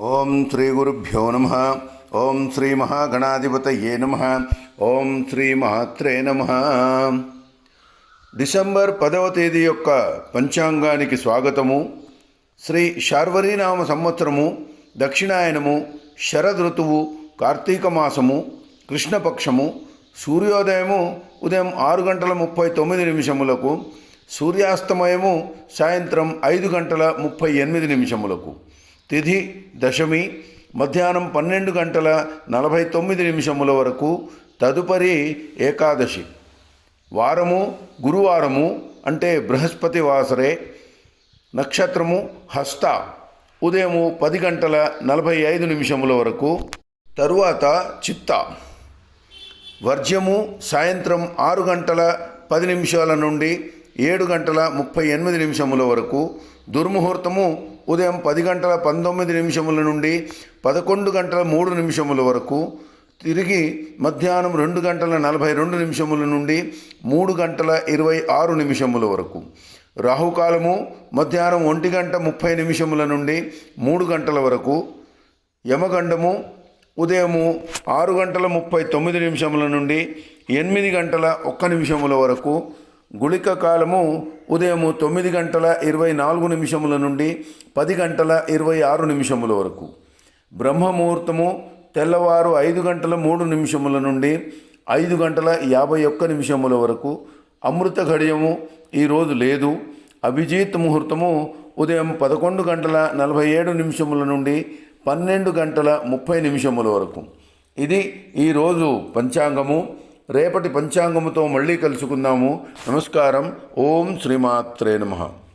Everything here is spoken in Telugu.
ఓం శ్రీ గురుభ్యో నమ. ఓం శ్రీ మహాగణాధిపతయే నమ. ఓం శ్రీ మహాత్రే నమ. డిసెంబర్ పదవ తేదీ యొక్క పంచాంగానికి స్వాగతము. శ్రీ శార్వరీనామ సంవత్సరము దక్షిణాయనము శరదృతువు కార్తీక మాసము కృష్ణపక్షము సూర్యోదయము ఉదయం ఆరు గంటల ముప్పై తొమ్మిది నిమిషములకు సూర్యాస్తమయము సాయంత్రం ఐదు గంటల ముప్పై ఎనిమిది నిమిషములకు. తిథి దశమి మధ్యాహ్నం పన్నెండు గంటల నలభై తొమ్మిది నిమిషముల వరకు తదుపరి ఏకాదశి. వారము గురువారము అంటే బృహస్పతి వాసరే నక్షత్రము హస్త ఉదయము పది గంటల నలభై ఐదు నిమిషముల వరకు తరువాత చిత్త. వర్జ్యము సాయంత్రం ఆరు గంటల పది నిమిషాల నుండి ఏడు గంటల ముప్పై ఎనిమిది నిమిషముల వరకు దుర్ముహూర్తము ఉదయం పది గంటల పంతొమ్మిది నిమిషముల నుండి పదకొండు గంటల మూడు నిమిషముల వరకు తిరిగి మధ్యాహ్నం రెండు గంటల నలభై రెండు నిమిషముల నుండి మూడు గంటల ఇరవై ఆరు నిమిషముల వరకు. రాహుకాలము మధ్యాహ్నం ఒంటి గంట ముప్పై నిమిషముల నుండి మూడు గంటల వరకు. యమగండము ఉదయము ఆరు గంటల ముప్పై తొమ్మిది నిమిషముల నుండి ఎనిమిది గంటల ఒక్క నిమిషముల వరకు. గుళిక కాలము ఉదయము తొమ్మిది గంటల ఇరవై నాలుగు నిమిషముల నుండి పది గంటల ఇరవై ఆరు నిమిషముల వరకు. బ్రహ్మముహూర్తము తెల్లవారు ఐదు గంటల మూడు నిమిషముల నుండి ఐదు గంటల యాభై ఒక్క నిమిషముల వరకు. అమృత ఘడియము ఈరోజు లేదు. అభిజిత్ ముహూర్తము ఉదయం పదకొండు గంటల నలభై ఏడు నిమిషముల నుండి పన్నెండు గంటల ముప్పై నిమిషముల వరకు. ఇది ఈరోజు పంచాంగము. రేపటి పంచాంగముతో మళ్ళీ కలుసుకుందాము. నమస్కారం. ఓం శ్రీమాత్రే నమః.